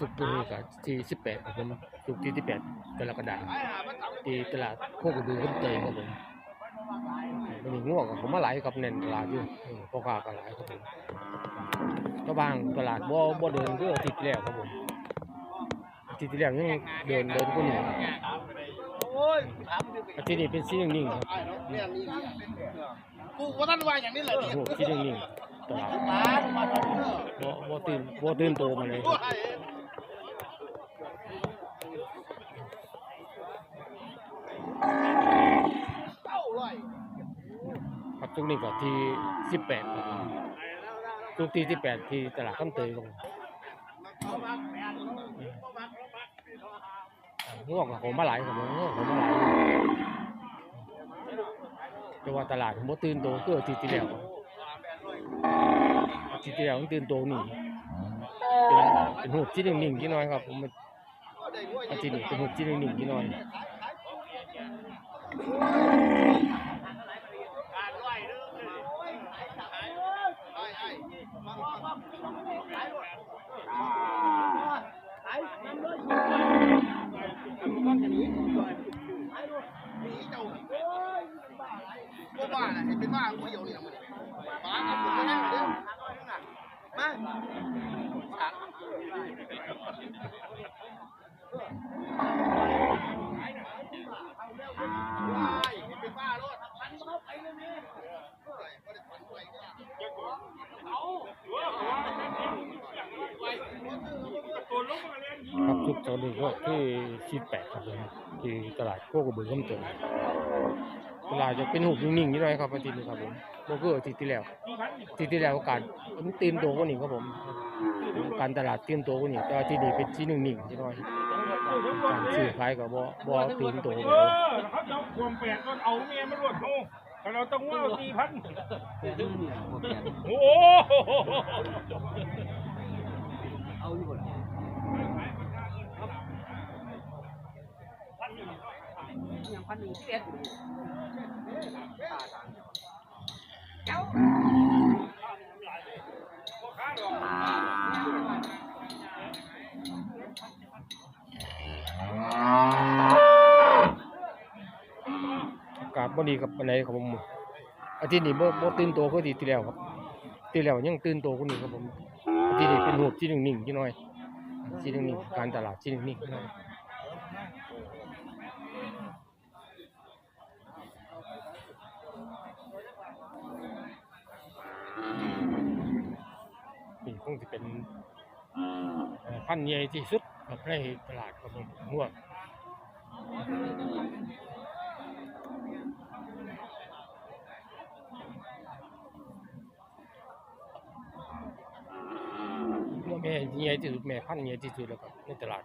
สุกร์นี้ก็ที่สิบแปดครับผมสุกร์ที่สิบแปดกรกฎาคมที่ตลาดโคกระบือขึ้นเตยครับผมมันมีง่วงกับผมมาหลายครับเน้นตลาดอยู่เออพ่อค้าก็หลายครับผมก็บางตลาดบ่บ่เดินก็อาทิตย์ที่แล้วครับผมอาทิตย์ที่แล้วยังเดินเดินก็นี่โอ้ยถามอาทิตย์นี้เป็นสีนิ่งๆครับเนี่ยนี่กูว่าท่านว่าอย่างนี้เลยโอ้โหสีนิ่งๆตลาดมามาเถอะบ่บ่ตื่นบ่ตื่นโตมาเลยครับ เก้าร้อย ครับ ช่วงนี้ก็ที่สิบแปดครับช่วงที่สิบแปดที่ตลาดคำเตยครับง่วงกับผมมาหลายครับผมง่วงผมมาหลายแต่ว่าตลาดผมตื่นโตคืออาทิตย์ที่แล้วทิตย์ที่แล้วตื่นโตนี่เป็นเป็นหูที่นิ่งๆที่น้อยครับผมอาทิตย์นี้เป็นหูที่หนิ่งๆที่น้อย กูบ้าน่ะเห็นเป็นบ้ากูเดียวนี่นะมึงมาเอาไปให้หน่อยเด้อมาสามเป็นบ้ารถพันเข้าไปเลยนี่ ครับ ทุกเจ้าหนึ่งก็ที่สิบแปดครับผมที่ตลาดโคกระบือคำเตยตลาดจะเป็นหุบนิ่งๆนิดหน่อยครับอาทิตย์นี้ครับผมโบเกอร์อาทิตย์ที่แล้วอาทิตย์ที่แล้วโอกาสมันตื่นตัวกว่านี้ครับผมการตลาดตื่นตัวกว่านี้แต่อาทิตย์นี้เป็นที่นิ่งๆนิดหน่อยการซื้อขายกับบ่บ่ตื่นตัวเอเลยอเขาจะเอาความแปลกก็เอาเมียมารวดเขาแต่เราต้องว่าสี่พันโอ้โหอา พันหนึ่งเจ็ดเจ้าอากาศบ่ดีกับปานใดครับผมอาทิตย์นี้บ่บ่ตื่นตัวคืออาทิตย์ที่แล้วครับที่แล้วยังตื่นตัวกว่านี้ครับผมอาทิตย์นี้เป็นหุบที่หนิ่งๆนิดหน่อยที่หนิ่งๆการตลาดที่หนิ่งๆนิดหน่อย งจะเป็นเอ่อพันธุ์ใหญ่ที่สุดกับในตลาดครับผมง่วงง่วงแม่ใหญ่ที่สุดแม่พันธุ์ใหญ่ที่สุดแล้วครับในตลาด